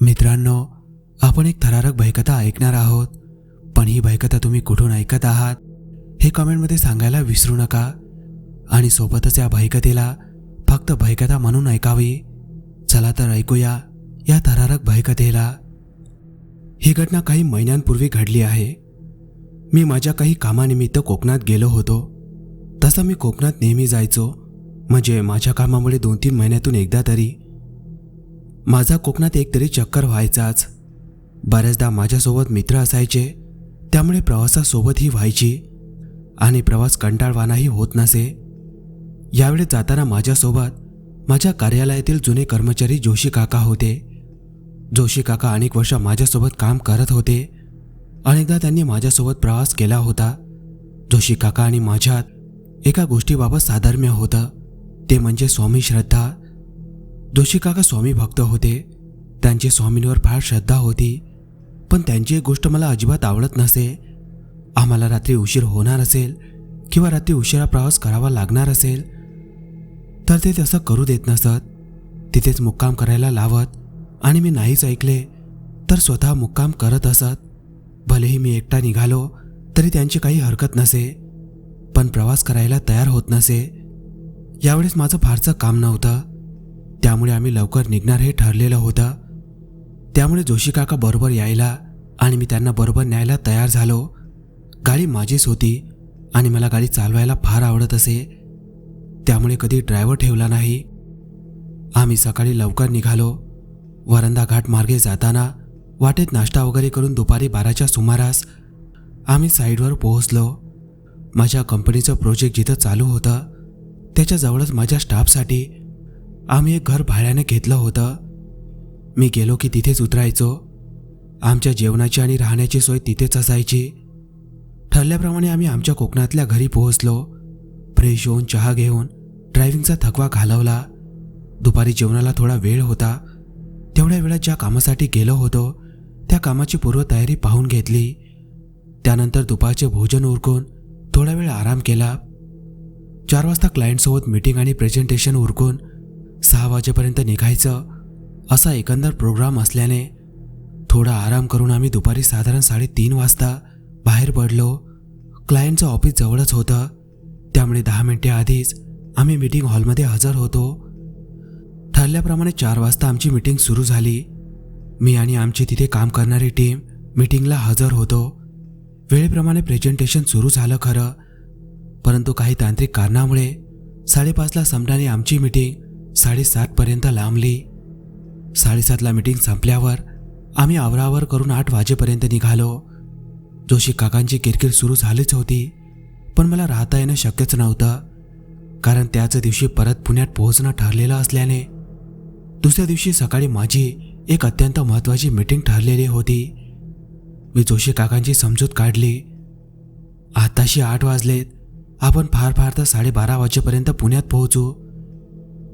मित्रांनो आपण एक थरारक भयकथा ऐकणार आहोत पण ही भयकथा तुम्ही कुठून ऐकत आहात हे कमेंटमध्ये सांगायला विसरू नका. आणि सोबतच या भयकथेला फक्त भयकथा म्हणून ऐकावी. चला तर ऐकूया या थरारक भयकथेला. ही घटना काही महिन्यांपूर्वी घडली आहे. मी माझ्या काही कामानिमित्त कोकणात गेलो होतो. तसं मी कोकणात नेहमी जायचो म्हणजे माझ्या कामामुळे दोन तीन महिन्यातून एकदा तरी. माझा कोकणात एक तरी चक्कर व्हायचाच. बऱ्याचदा माझ्यासोबत मित्र असायचे त्यामुळे प्रवासासोबतही व्हायची आणि प्रवास कंटाळवानाही होत नसे. यावेळी जाताना माझ्यासोबत माझ्या कार्यालयातील जुने कर्मचारी जोशी काका होते. जोशी काका अनेक वर्ष माझ्यासोबत काम करत होते. अनेकदा त्यांनी माझ्यासोबत प्रवास केला होता. जोशी काका आणि माझ्यात एका गोष्टीबाबत साधर्म्य होतं. ते म्हणजे स्वामी श्रद्धा. जोशी काका स्वामी भक्त होते. त्यांची स्वामींवर फार श्रद्धा होती. पण त्यांची एक गोष्ट मला अजिबात आवडत नसे. आम्हाला रात्री उशीर होणार असेल किंवा रात्री उशिरा प्रवास करावा लागणार असेल. तर ते तसं करू देत नसत. तिथेच मुक्काम करायला लावत आणि मी नाहीच ऐकले तर स्वतः मुक्काम करत असत. भलेही मी एकटा निघालो तरी त्यांची काही हरकत नसे. पण प्रवास करायला तयार होत नसे. यावेळेस माझं फारसं काम नव्हतं. त्यामुळे आम्ही लवकर निघणार हे ठरलेलं होतं. त्यामुळे जोशी काका बरोबर यायला आणि मी त्यांना बरोबर न्यायला तयार झालो. गाडी माझीच होती आणि मला गाडी चालवायला फार आवडत असे. त्यामुळे कधी ड्रायव्हर ठेवला नाही. आम्ही सकाळी लवकर निघालो. वरंदा घाट मार्गे जाताना वाटेत नाश्ता वगैरे करून दुपारी बाराच्या सुमारास आम्ही साईडवर पोहोचलो. माझ्या कंपनीचं प्रोजेक्ट जिथं चालू होतं त्याच्याजवळच माझ्या स्टाफसाठी आम्ही एक घर भाड्याने घेतलं होतं. मी गेलो की तिथेच उतरायचो. आमच्या जेवणाची आणि राहण्याची सोय तिथेच असायची. ठरल्याप्रमाणे आम्ही आमच्या कोकणातल्या घरी पोहोचलो. फ्रेश होऊन चहा घेऊन ड्रायव्हिंगचा थकवा घालवला. दुपारी जेवणाला थोडा वेळ होता. तेवढ्या वेळात ज्या कामासाठी गेलो होतो त्या कामाची पूर्वतयारी पाहून घेतली. त्यानंतर दुपारचे भोजन उरकून थोडा वेळ आराम केला. चार वाजता क्लायंटसोबत मीटिंग आणि प्रेझेंटेशन उरकून सहा वाजेपर्यंत निघायचं असा एकंदर प्रोग्राम असल्याने थोडा आराम करून आम्ही दुपारी साधारण साडेतीन वाजता बाहेर पडलो. क्लायंटचं ऑफिस जवळच होतं. त्यामुळे दहा मिनिटे आधीच आम्ही मीटिंग हॉलमध्ये हजर होतो. ठरल्याप्रमाणे चार वाजता आमची मीटिंग सुरू झाली. मी आणि आमची तिथे काम करणारी टीम मीटिंगला हजर होतो. वेळेप्रमाणे प्रेझेंटेशन सुरू झालं खरं. परंतु काही तांत्रिक कारणामुळे साडेपाचला संपणारी आमची मीटिंग साडेसातपर्यंत लांबली. साडेसातला मीटिंग संपल्यावर आम्ही आवरावर करून आठ वाजेपर्यंत निघालो. जोशी काकांची किरकिर सुरू झालीच होती पण मला राहता येणं शक्यच नव्हतं. कारण त्याच दिवशी परत पुण्यात पोहोचणं ठरलेलं असल्याने दुसऱ्या दिवशी सकाळी माझी एक अत्यंत महत्त्वाची मीटिंग ठरलेली होती. मी जोशी काकांची समजूत काढली. आताशी आठ वाजलेत. आपण फार फार तर साडेबारा वाजेपर्यंत पुण्यात पोहोचू.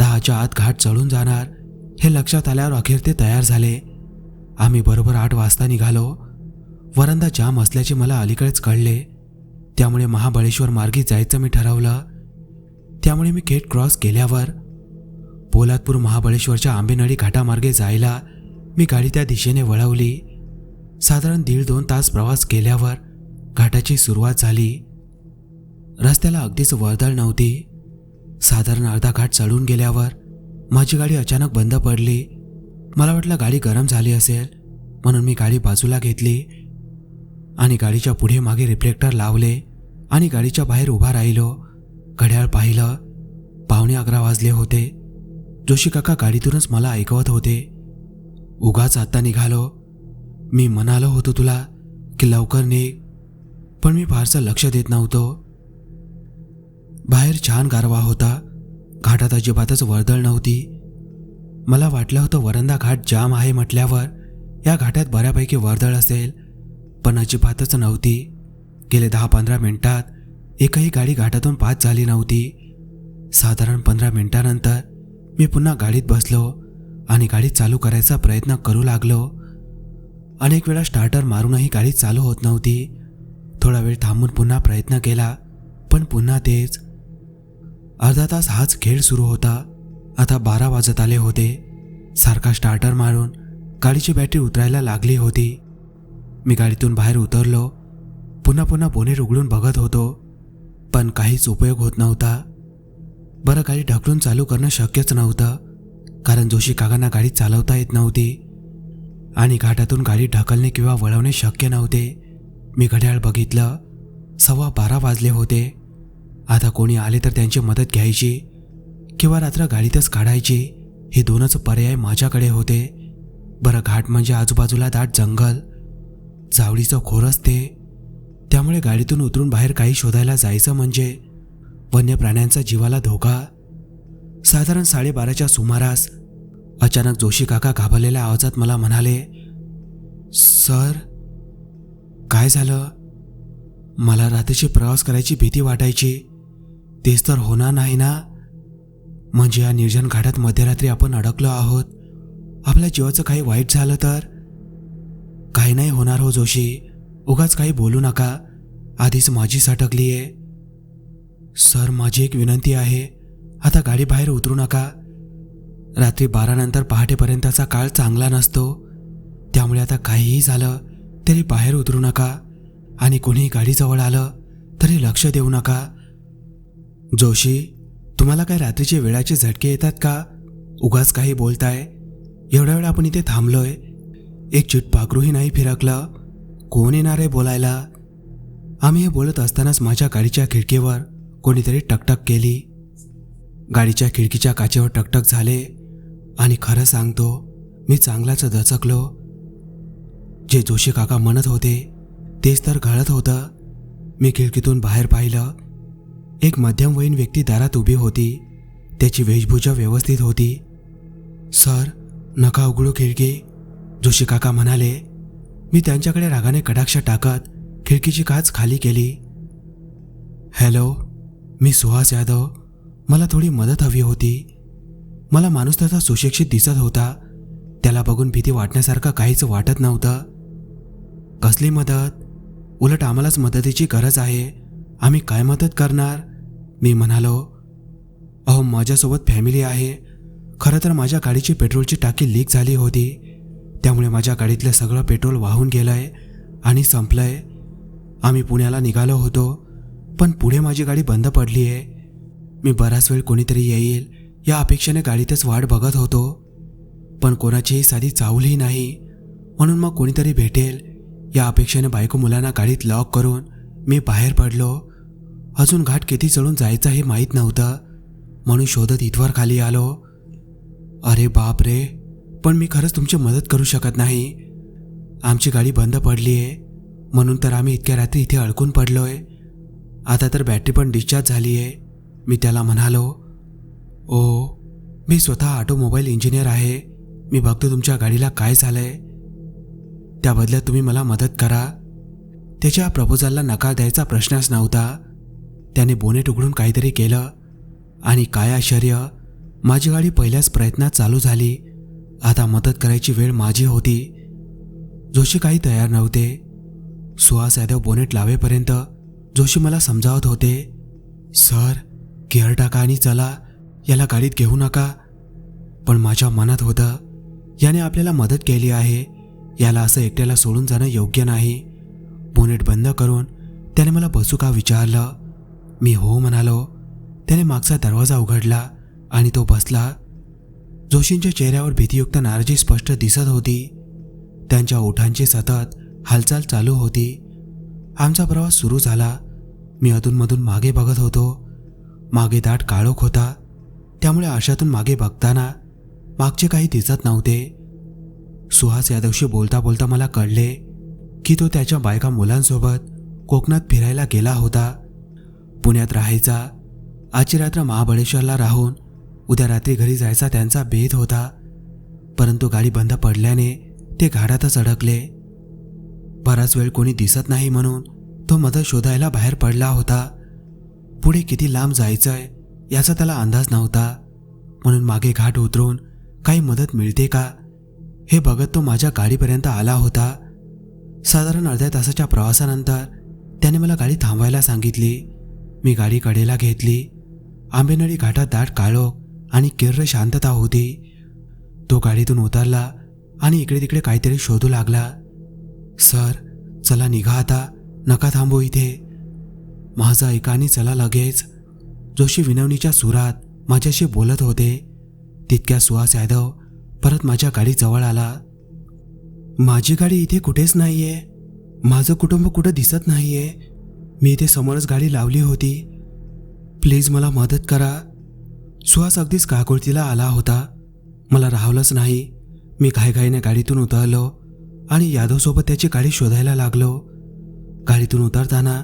दहाच्या आत घाट चढून जाणार हे लक्षात आल्यावर अखेर ते तयार झाले. आम्ही बरोबर आठ वाजता निघालो. वरंदा जाम असल्याचे मला अलीकडेच कळले. त्यामुळे महाबळेश्वर मार्गी जायचं मी ठरवलं. त्यामुळे मी गेट क्रॉस केल्यावर पोलादपूर महाबळेश्वरच्या आंबेनळी घाटामार्गे जायला मी गाडी त्या दिशेने वळवली. साधारण दीड दोन तास प्रवास केल्यावर घाटाची सुरुवात झाली. रस्त्याला अगदीच वर्दळ नव्हती. साधारण अर्धा घाट चढून गेल्यावर माझी गाडी अचानक बंद पडली. मला वाटलं गाडी गरम झाली असेल म्हणून मी गाडी बाजूला घेतली आणि गाडीच्या पुढे मागे रिफ्लेक्टर लावले आणि गाडीच्या बाहेर उभा राहिलो. घड्याळ पाहिलं पावणे अकरा वाजले होते. जोशी काका गाडीतूनच मला ऐकवत होते. उगाच आत्ता निघालो. मी म्हणालो होतो तुला की लवकर निघ पण मी फारसं लक्ष देत नव्हतो. बाहेर छान गारवा होता. घाटात अजिबातच वर्दळ नव्हती. मला वाटलं होतं वरंदा घाट जाम आहे म्हटल्यावर या घाटात बऱ्यापैकी वर्दळ असेल पण अजिबातच नव्हती. गेले दहा पंधरा मिनिटात एकही गाडी घाटातून पास झाली नव्हती. साधारण पंधरा मिनिटानंतर मी पुन्हा गाडीत बसलो आणि गाडी चालू करायचा प्रयत्न करू लागलो. अनेक वेळा स्टार्टर मारूनही गाडी चालू होत नव्हती. थोडा वेळ थांबून पुन्हा प्रयत्न केला पण पुन्हा तेच. अर्धा तास हाच खेळ सुरू होता. आता बारा वाजत आले होते. सारखा स्टार्टर मारून गाडीची बॅटरी उतरायला लागली होती. मी गाडीतून बाहेर उतरलो. पुन्हा पुन्हा बोनेट उघडून बघत होतो. पण काहीच उपयोग होत नव्हता. बरं गाडी ढकलून चालू करणं शक्यच नव्हतं. कारण जोशी काकांना गाडी चालवता येत नव्हती. आणि घाटातून गाडी ढकलणे किंवा वळवणे शक्य नव्हते. मी घड्याळ बघितलं. सव्वा बारा वाजले होते. आता कोणी आले तर त्यांची मदत घ्यायची किंवा रात्र गाडीतच काढायची हे दोनच पर्याय माझ्याकडे होते. बरं घाट म्हणजे आजूबाजूला दाट जंगल जावळीचं खोरच ते. त्यामुळे गाडीतून उतरून बाहेर काही शोधायला जायचं म्हणजे वन्य प्राण्यांचा जीवाला धोका? साधारण साडेबाराच्या सुमारास अचानक जोशी काका घाबरलेल्या आवाजात मला म्हणाले सर काय झालं? मला रात्रीची प्रवास करायची भीती वाटायची. तेच तर होणार नाही ना? म्हणजे या निर्जन घाटात मध्यरात्री आपण अडकलो आहोत. आपल्या जीवाचं काही वाईट झालं तर? काही नाही होणार हो जोशी. उगाच काही बोलू नका. आधीच माझी सटकली आहे सर माझी एक विनंती आहे. आता गाडी बाहेर उतरू नका. रात्री बारानंतर पहाटेपर्यंतचा काळ चांगला नसतो. त्यामुळे आता काहीही झालं तरी बाहेर उतरू नका. आणि कोणीही गाडीजवळ आलं तरी लक्ष देऊ नका. जोशी तुम्हाला काय रात्रीचे वेळाचे झटके येतात का? उगाच काही बोलताय. एवढ्या वेळ आपण इथे थांबलोय. एक चिटपाखरूही नाही फिरकलं. कोण येणार आहे बोलायला? आम्ही हे बोलत असतानाच माझ्या गाडीच्या खिडकीवर कोणीतरी टकटक केली. गाडीच्या खिडकीच्या काचेवर टकटक झाले आणि खरं सांगतो मी चांगलाच दचकलो. जे जोशी काका म्हणत होते तेच तर घडत होतं. मी खिडकीतून बाहेर पाहिलं. एक मध्यमवयीन व्यक्ती दारात उभी होती. त्याची वेशभूषा व्यवस्थित होती. सर नका उघडू खिडकी जोशी काका म्हणाले. मी त्यांच्याकडे रागाने कटाक्ष टाकत खिडकीची काच खाली केली. हॅलो मी सुहास यादव. मला थोडी मदत हवी होती. मला माणूस तसा सुशिक्षित दिसत होता. त्याला बघून भीती वाटण्यासारखं काहीच वाटत नव्हतं. कसली मदत? उलट आम्हालाच मदतीची गरज आहे. आम्ही काय मदत करणार? मी म्हणालो अहो माझ्यासोबत फॅमिली आहे. खरं तर माझ्या गाडीची पेट्रोलची टाकी लीक झाली होती. त्यामुळे माझ्या गाडीतलं सगळं पेट्रोल वाहून गेलंय आणि संपलंय. आम्ही पुण्याला निघालो होतो. पण पुढे माझी गाडी बंद पडली आहे. मी बराच वेळ कोणीतरी येईल या अपेक्षेने गाडीतच वाट बघत होतो. पण कोणाचीही साधी चावली नाही. म्हणून मग कोणीतरी भेटेल. या अपेक्षेने बायको मुलांना गाडीत लॉक करून मी बाहेर पडलो. अजून घाट किती चढून जायचं हे माहीत नव्हतं. म्हणून शोधत इथवर खाली आलो. अरे बाप रे पण मी खरंच तुमची मदत करू शकत नाही. आमची गाडी बंद पडली आहे म्हणून तर आम्ही इतक्या रात्री इथे अडकून पडलो आहे आता तर बॅटरी पण डिस्चार्ज झाली आहे मी त्याला म्हणालो ओ मी स्वतः ऑटोमोबाईल इंजिनियर आहे. मी बघतो तुमच्या गाडीला काय झालंय. त्या बदल्यात तुम्ही मला मदत करा. त्याच्या प्रपोजलला नकार द्यायचा प्रश्नच नव्हता. त्याने बोनेट उघडून काहीतरी केलं. आणि काय आश्चर्य माझी गाडी पहिल्याच प्रयत्नात चालू झाली. आता मदत करायची वेळ माझी होती. जोशी काही तयार नव्हते. सुहास यादव बोनेट लावेपर्यंत जोशी मला समजावत होते सर केअर टाका आणि चला याला गाडीत घेऊ नका. पण माझ्या मनात होतं याने आपल्याला मदत केली आहे याला असं एकट्याला सोडून जाणं योग्य नाही. बोनेट बंद करून त्याने मला बसू का विचारलं. मी हो म्हणालो. त्याने मागचा दरवाजा उघडला आणि तो बसला. जोशींच्या चेहऱ्यावर भीतीयुक्त नाराजी स्पष्ट दिसत होती. त्यांच्या ओठांची सतत हालचाल चालू होती. आमचा प्रवास सुरू झाला. मी अधूनमधून मागे बघत होतो. मागे दाट काळोख होता. त्यामुळे आशातून मागे बघताना मागचे काही दिसत नव्हते. सुहास यादवशी बोलता बोलता मला कळले की तो त्याच्या बायका मुलांसोबत कोकणात फिरायला गेला होता. पुण्यात राहायचा. आजची रात्र महाबळेश्वरला राहून उद्या रात्री घरी जायचा त्यांचा बेत होता. परंतु गाडी बंद पडल्याने ते घाटातच अडकले. बराच वेळ कोणी दिसत नाही म्हणून तो मदत शोधायला बाहेर पडला होता. पुढे किती लांब जायचंय याचा त्याला अंदाज नव्हता. म्हणून मागे घाट उतरून काही मदत मिळते का? हे बघत तो माझ्या गाडीपर्यंत आला होता. साधारण अर्ध्या तासाच्या प्रवासानंतर त्याने मला गाडी थांबवायला सांगितली. मी गाडी कडेला घेतली. आंबेनळी घाटात दाट काळोख आणि किर्र शांतता होती. तो गाडीतून उतरला आणि इकडे तिकडे काहीतरी शोधू लागला. सर चला निघा आता. नका थांबू इथे. माझा ऐका चला लगेच. जोशी विनवणीच्या सुरात माझ्याशी बोलत होते. तितक्या सुहास यादव परत माझ्या गाडीजवळ आला. माझी गाडी इथे कुठेच नाहीये. माझं कुटुंब कुठं दिसत नाहीये. मी इथे समोरच गाडी लावली होती. प्लीज मला मदत करा. सुहास अगदीच काकुळतीला आला होता. मला राहवलंच नाही. मी घाईघाईने गाडीतून उतरलो. आणि यादवसोबत त्याची गाडी शोधायला लागलो. गाडीतून उतरताना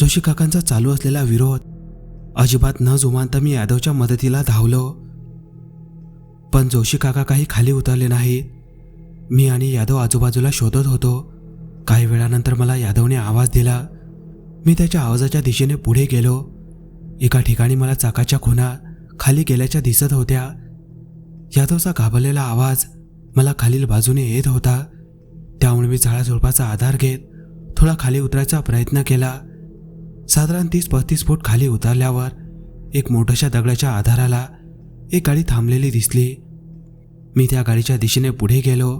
जोशी काकांचा चालू असलेला विरोध अजिबात न जुमानता मी यादवच्या मदतीला धावलो. पण जोशी काका काही खाली उतरले नाहीत. मी आणि यादव आजूबाजूला शोधत होतो. काही वेळानंतर मला यादवने आवाज दिला. मी त्याच्या आवाजाच्या दिशेने पुढे गेलो. एका ठिकाणी मला चाकाच्या खुणा खाली गेल्याच्या दिसत होत्या. यादवचा घाबरलेला आवाज मला खालील बाजूने येत होता. त्यामुळे मी झाडाझुडपाचा आधार घेत थोडा खाली उतरायचा प्रयत्न केला. साधारण तीस पस्तीस फूट खाली उतरल्यावर एक मोठ्याशा दगडाच्या आधाराला एक गाडी थांबलेली दिसली. मी त्या गाडीच्या दिशेने पुढे गेलो.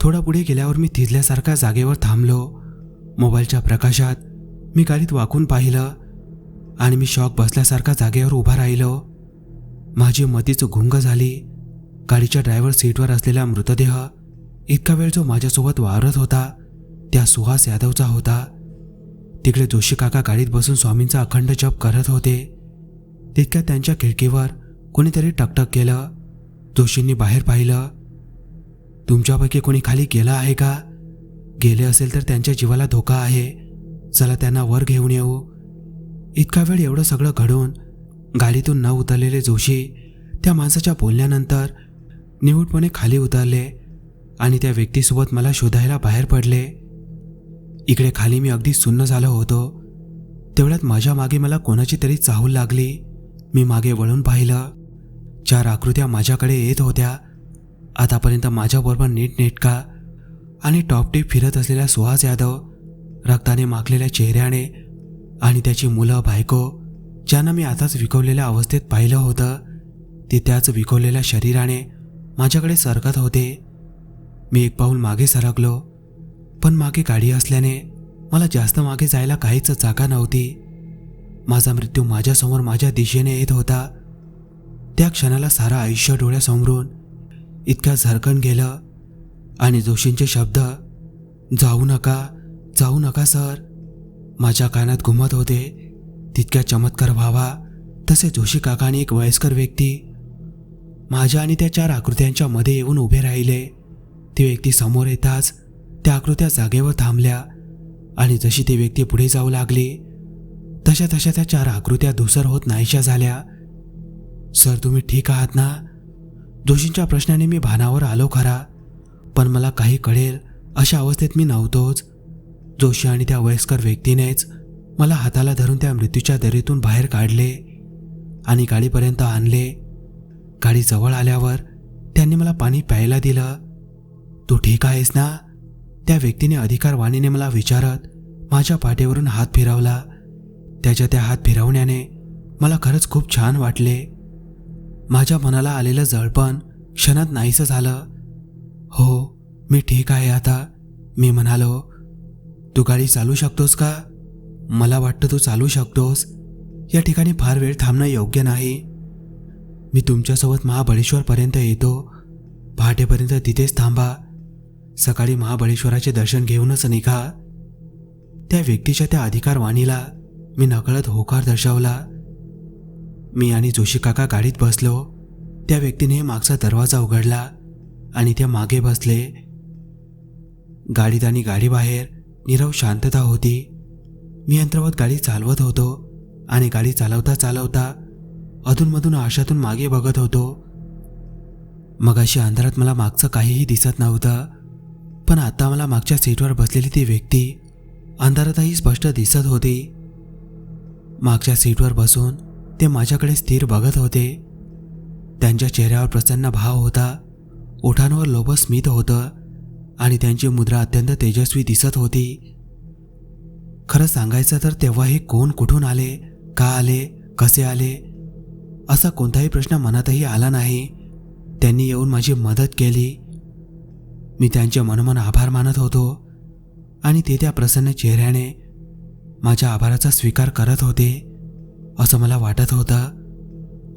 थोडा पुढे गेल्यावर मी थिजल्यासारख्या जागेवर थांबलो. मोबाईलच्या प्रकाशात मी गाडीत वाकून पाहिलं आणि मी शॉक बसल्यासारखा जागेवर उभा राहिलो. माझी मतीच गुंग झाली. गाडीच्या ड्रायव्हर सीटवर असलेला मृतदेह इतका वेळ जो माझ्यासोबत वावरत होता त्या सुहास यादवचा होता. तिकडे जोशी काका गाडीत बसून स्वामींचा अखंड जप करत होते. तितक्या त्यांच्या खिडकीवर कोणीतरी टकटक केलं. जोशींनी बाहेर पाहिलं. तुमच्यापैकी कोणी खाली गेला आहे का? गेले असेल तर त्यांच्या जीवाला धोका आहे. चला त्यांना वर घेऊन येऊ. इतका वेळ एवढं सगळं घडून गाडीतून न उतरलेले जोशी त्या माणसाच्या बोलण्यानंतर निवडपणे खाली उतरले. आणि त्या व्यक्तीसोबत मला शोधायला बाहेर पडले. इकडे खाली मी अगदी सुन्न झालो होतो. तेवढ्यात माझ्या मागे मला कोणाची तरी चाहूल लागली. मी मागे वळून पाहिलं. चार आकृत्या माझ्याकडे येत होत्या. आतापर्यंत माझ्याबरोबर नीटनेटका आणि टॉपटीप फिरत असलेला सुहास यादव रक्ताने माखलेल्या चेहऱ्याने आणि त्याची मुलं बायको ज्यांना मी आताच विकवलेल्या अवस्थेत पाहिलं होतं ते त्याच विकवलेल्या शरीराने माझ्याकडे सरकत होते. मी एक पाऊल मागे सरकलो पण मागे गाडी असल्याने मला जास्त मागे जायला काहीच जागा नव्हती. माझा मृत्यू माझ्यासमोर माझ्या दिशेने येत होता. त्या क्षणाला सारं आयुष्य डोळ्यासमोरून इतक्या झरकण गेलं आणि जोशींचे शब्द जाऊ नका जाऊ नका सर. माझ्या कानात घुमत होते. तितक्या चमत्कार व्हावा तसे जोशी काकाने एक वयस्कर व्यक्ती माझ्या आणि त्या चार आकृत्यांच्या मध्ये येऊन उभे राहिले. ती व्यक्ती समोर येताच त्या आकृत्या जागेवर थांबल्या आणि जशी ती व्यक्ती पुढे जाऊ लागली तशा तशा त्या चार आकृत्या धुसर होत नाहीशा झाल्या. सर तुम्ही ठीक आहात ना? जोशींच्या प्रश्नाने मी भानावर आलो खरा पण मला काही कळेल अशा अवस्थेत मी नव्हतोच. जोशी आणि त्या वयस्कर व्यक्तीनेच मला हाताला धरून त्या मृत्यूच्या दरीतून बाहेर काढले आणि गाडीपर्यंत आणले. गाडी जवळ आल्यावर त्यांनी मला पाणी प्यायला दिलं. तू ठीक आहेस ना? त्या व्यक्तीने अधिकारवाणीने मला विचारत माझ्या पाठीवरून हात फिरवला. त्याच्या त्या हात फिरवण्याने मला खरंच खूप छान वाटले. माझ्या मनाला आलेलं जळपण क्षणात नाहीसं झालं. हो मी ठीक आहे आता. मी म्हणालो तू गाडी चालू शकतोस का? मला वाटतं तू चालू शकतोस. या ठिकाणी फार वेळ थांबणं योग्य नाही. मी तुमच्यासोबत महाबळेश्वरपर्यंत येतो. पहाटेपर्यंत तिथेच थांबा. सकाळी महाबळेश्वराचे दर्शन घेऊनच निघा. त्या व्यक्तीच्या त्या अधिकारवाणीला मी नकळत होकार दर्शवला. मी आणि जोशी काका गाडीत बसलो. त्या व्यक्तीने मागचा दरवाजा उघडला आणि त्या मागे बसले. गाडीत आणि गाडीबाहेर निरव शांतता होती. मी यंत्रवत गाडी चालवत होतो आणि गाडी चालवता चालवता अधूनमधून आशातून मागे बघत होतो. मगाशी अंधारात मला मागचं काहीही दिसत नव्हतं. पण आता मला मागच्या सीटवर बसलेली ती व्यक्ती अंधारातही स्पष्ट दिसत होती. मागच्या सीटवर बसून ते माझ्याकडे स्थिर बघत होते. त्यांच्या चेहऱ्यावर प्रसन्न भाव होता. ओठांवर लोभ स्मित होतं आणि त्यांची मुद्रा अत्यंत तेजस्वी दिसत होती. खरं सांगायचं तर तेव्हा हे कोण कुठून आले का आले कसे आले असा कोणताही प्रश्न मनातही आला नाही. त्यांनी येऊन माझी मदत केली. मी त्यांचे मनोमन आभार मानत होतो आणि ते त्या प्रसन्न चेहऱ्याने माझ्या आभाराचा स्वीकार करत होते असं मला वाटत होतं.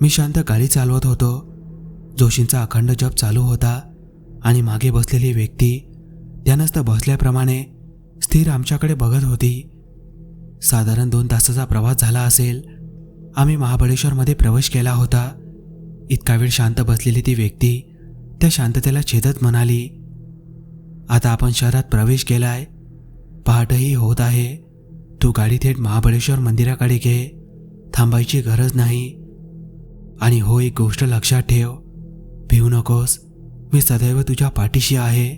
मी शांत गाडी चालवत होतो. जोशींचा अखंड जप चालू होता आणि मागे बसलेली व्यक्ती ध्यानस्थ बसल्याप्रमाणे स्थिर आमच्याकडे बघत होती. साधारण दोन तासाचा प्रवास झाला असेल. आम्ही महाबळेश्वरमध्ये प्रवेश केला होता. इतका वेळ शांत बसलेली ती व्यक्ती त्या शांततेला छेदत म्हणाली आता आपण शहरात प्रवेश केलाय. पहाटही होत आहे. तू गाडी थेट महाबळेश्वर मंदिराकडे घे. थांबायची गरज नाही. आणि हो एक गोष्ट लक्षात ठेव. भिवू नकोस. मी सदैव तुझ्या पाठीशी आहे.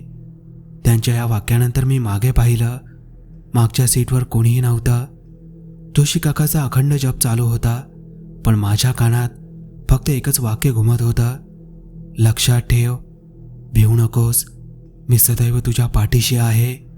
त्यांच्या या वाक्यानंतर मी मागे पाहिलं. मागच्या सीटवर कोणीही नव्हतं. जोशी काकाचा अखंड जप चालू होता. पण माझ्या कानात फक्त एकच वाक्य घुमत होतं. लक्षात ठेव. भिवू नकोस. मी सदैव तुझ्या पाठीशी आहे.